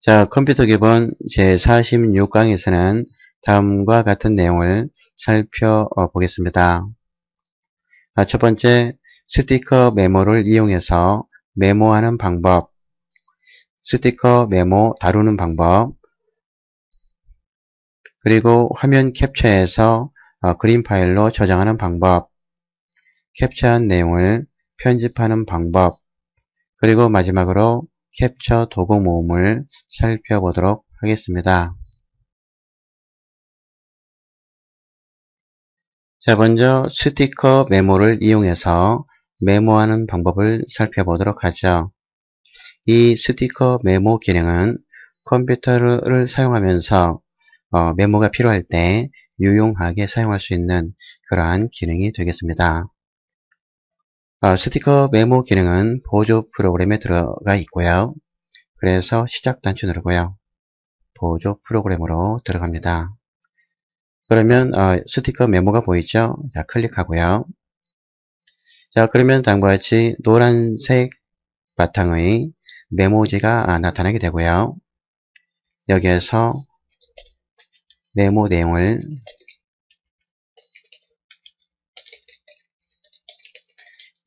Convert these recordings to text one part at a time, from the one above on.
자, 컴퓨터 기본 제46강에서는 다음과 같은 내용을 살펴보겠습니다. 아, 첫 번째, 스티커 메모를 이용해서 메모하는 방법, 스티커 메모 다루는 방법, 그리고 화면 캡처해서 어, 그림 파일로 저장하는 방법, 캡처한 내용을 편집하는 방법, 그리고 마지막으로 캡처 도구 모음을 살펴보도록 하겠습니다. 자, 먼저 스티커 메모를 이용해서 메모하는 방법을 살펴보도록 하죠. 이 스티커 메모 기능은 컴퓨터를 사용하면서 어, 메모가 필요할 때 유용하게 사용할 수 있는 그러한 기능이 되겠습니다. 어, 스티커 메모 기능은 보조 프로그램에 들어가 있고요. 그래서 시작 단추 누르고요. 보조 프로그램으로 들어갑니다. 그러면 어, 스티커 메모가 보이죠? 자, 클릭하고요. 자, 그러면 다음과 같이 노란색 바탕의 메모지가 아, 나타나게 되고요. 여기에서 메모 내용을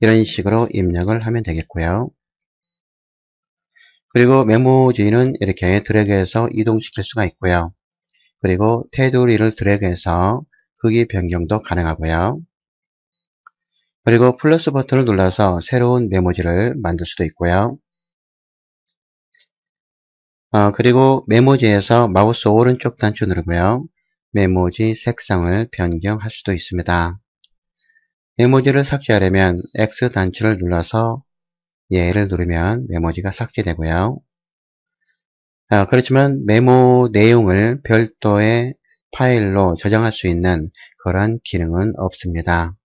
이런 식으로 입력을 하면 되겠고요. 그리고 메모지는 이렇게 드래그해서 이동시킬 수가 있고요. 그리고 테두리를 드래그해서 크기 변경도 가능하고요. 그리고 플러스 버튼을 눌러서 새로운 메모지를 만들 수도 있고요. 어, 그리고 메모지에서 마우스 오른쪽 단추 누르고요. 메모지 색상을 변경할 수도 있습니다. 메모지를 삭제하려면 X 단추를 눌러서 얘를 누르면 메모지가 삭제되고요. 아, 그렇지만 메모 내용을 별도의 파일로 저장할 수 있는 그런 기능은 없습니다.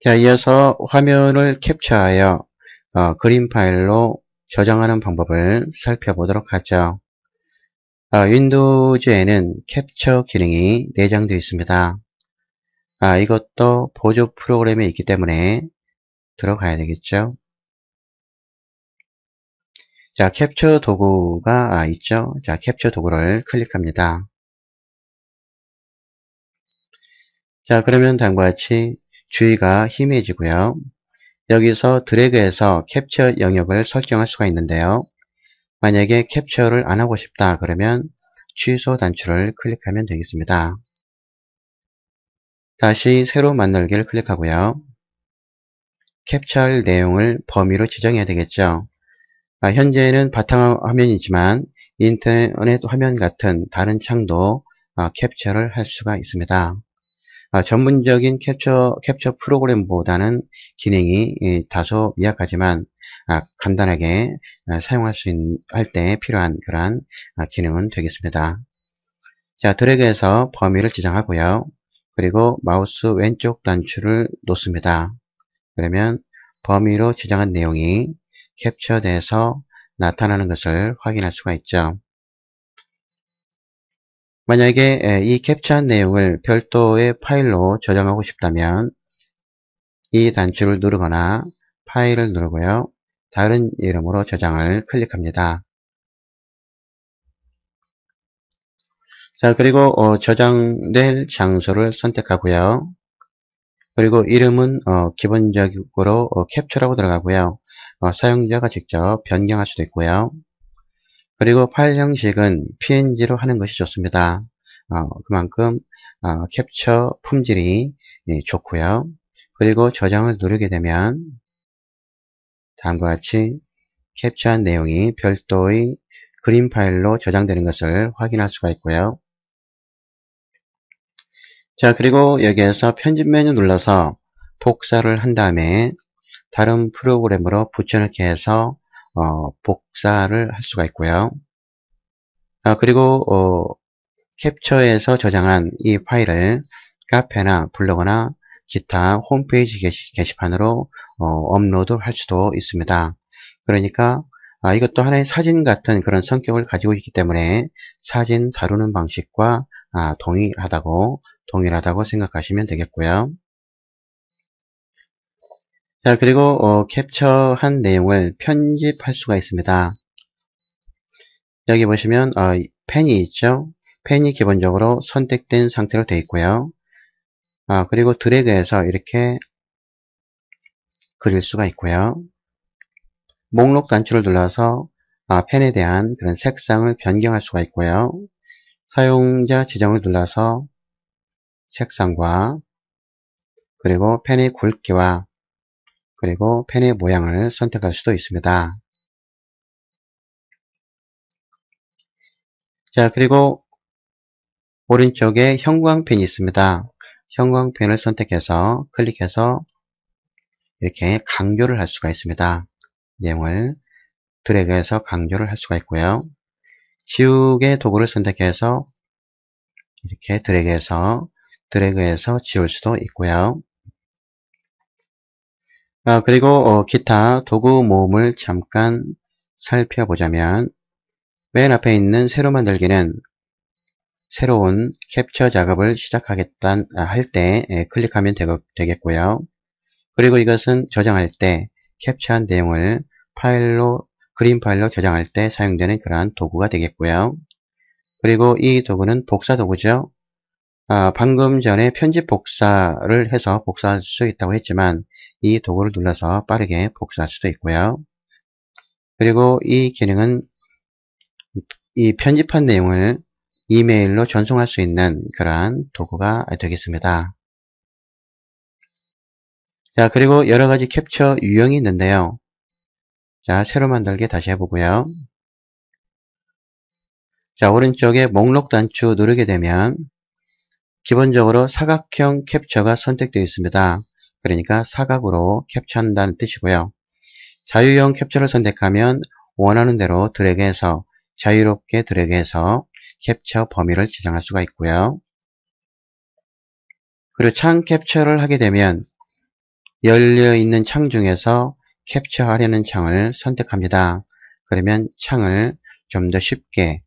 자, 이어서 화면을 캡처하여 어, 그림 파일로 저장하는 방법을 살펴보도록 하죠. 어, 윈도우즈에는 캡처 기능이 내장되어 있습니다. 아, 이것도 보조 프로그램에 있기 때문에 들어가야 되겠죠. 자, 캡처 도구가 아, 있죠. 자, 캡처 도구를 클릭합니다. 자, 그러면 다음과 같이 주의가 희미해지고요. 여기서 드래그해서 캡처 영역을 설정할 수가 있는데요. 만약에 캡처를 안 하고 싶다 그러면 취소 단추를 클릭하면 되겠습니다. 다시 새로 만들기를 클릭하고요. 캡처할 내용을 범위로 지정해야 되겠죠. 아, 현재는 바탕화면이지만 인터넷 화면 같은 다른 창도 아, 캡처를 할 수가 있습니다. 아, 전문적인 캡처, 캡처 프로그램보다는 기능이 예, 다소 미약하지만 아, 간단하게 아, 사용할 수 할 때 필요한 그러한 아, 기능은 되겠습니다. 자, 드래그해서 범위를 지정하고요. 그리고 마우스 왼쪽 단추를 놓습니다. 그러면 범위로 지정한 내용이 캡처돼서 나타나는 것을 확인할 수가 있죠. 만약에 이 캡처한 내용을 별도의 파일로 저장하고 싶다면 이 단추를 누르거나 파일을 누르고요. 다른 이름으로 저장을 클릭합니다. 자 그리고 어, 저장될 장소를 선택하고요. 그리고 이름은 어, 기본적으로 어, 캡처라고 들어가고요. 어, 사용자가 직접 변경할 수도 있고요. 그리고 파일 형식은 PNG로 하는 것이 좋습니다. 어, 그만큼 어, 캡처 품질이 예, 좋고요. 그리고 저장을 누르게 되면 다음과 같이 캡처한 내용이 별도의 그림 파일로 저장되는 것을 확인할 수가 있고요. 자 그리고 여기에서 편집 메뉴 눌러서 복사를 한 다음에 다른 프로그램으로 붙여넣기 해서 어, 복사를 할 수가 있고요. 아, 그리고 어, 캡처해서 저장한 이 파일을 카페나 블로그나 기타 홈페이지 게시, 판으로 어, 업로드 할 수도 있습니다. 그러니까 아, 이것도 하나의 사진 같은 그런 성격을 가지고 있기 때문에 사진 다루는 방식과 아, 동일하다고 동일하다고 생각하시면 되겠고요. 자, 그리고 어, 캡처한 내용을 편집할 수가 있습니다. 여기 보시면 어, 펜이 있죠. 펜이 기본적으로 선택된 상태로 되어 있고요. 아, 그리고 드래그해서 이렇게 그릴 수가 있고요. 목록 단추를 눌러서 아, 펜에 대한 그런 색상을 변경할 수가 있고요. 사용자 지정을 눌러서 색상과 그리고 펜의 굵기와 그리고 펜의 모양을 선택할 수도 있습니다. 자 그리고 오른쪽에 형광펜이 있습니다. 형광펜을 선택해서 클릭해서 이렇게 강조를 할 수가 있습니다. 내용을 드래그해서 강조를 할 수가 있고요. 지우개 도구를 선택해서 이렇게 드래그해서 드래그해서 지울 수도 있고요. 아, 그리고 어, 기타 도구 모음을 잠깐 살펴보자면 맨 앞에 있는 새로 만들기는 새로운 캡처 작업을 시작하겠다 아, 할때 예, 클릭하면 되겠고요. 그리고 이것은 저장할 때 캡처한 내용을 파일로 그림 파일로 저장할 때 사용되는 그러한 도구가 되겠고요. 그리고 이 도구는 복사 도구죠. 아, 방금 전에 편집 복사를 해서 복사할 수 있다고 했지만 이 도구를 눌러서 빠르게 복사할 수도 있고요. 그리고 이 기능은 이 편집한 내용을 이메일로 전송할 수 있는 그러한 도구가 되겠습니다. 자, 그리고 여러 가지 캡처 유형이 있는데요. 자, 새로 만들기 다시 해보고요. 자, 오른쪽에 목록 단추 누르게 되면 기본적으로 사각형 캡처가 선택되어 있습니다. 그러니까 사각으로 캡처한다는 뜻이고요. 자유형 캡처를 선택하면 원하는 대로 드래그해서 자유롭게 드래그해서 캡처 범위를 지정할 수가 있고요. 그리고 창 캡처를 하게 되면 열려 있는 창 중에서 캡처하려는 창을 선택합니다. 그러면 창을 좀 더 쉽게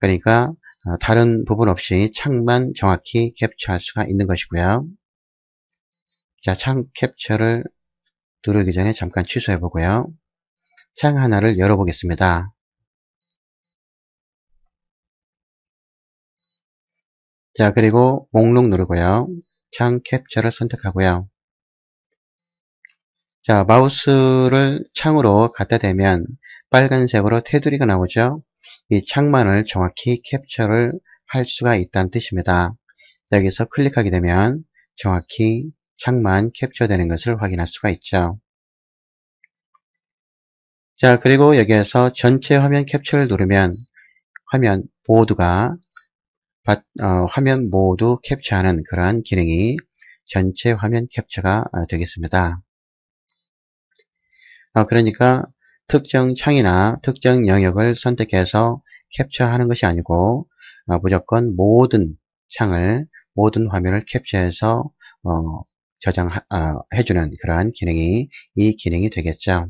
그러니까 어, 다른 부분 없이 창만 정확히 캡처할 수가 있는 것이고요. 자, 창 캡처를 누르기 전에 잠깐 취소해 보고요. 창 하나를 열어 보겠습니다. 자, 그리고 목록 누르고요. 창 캡처를 선택하고요. 자, 마우스를 창으로 갖다 대면 빨간색으로 테두리가 나오죠. 이 창만을 정확히 캡처를 할 수가 있다는 뜻입니다. 여기서 클릭하게 되면 정확히 창만 캡처되는 것을 확인할 수가 있죠. 자, 그리고 여기에서 전체 화면 캡처를 누르면 화면 모두가 어, 화면 모두 캡처하는 그러한 기능이 전체 화면 캡처가 되겠습니다. 어, 그러니까 특정 창이나 특정 영역을 선택해서 캡처하는 것이 아니고 어, 무조건 모든 창을 모든 화면을 캡처해서 어, 저장해주는 그러한 기능이 이 기능이 되겠죠.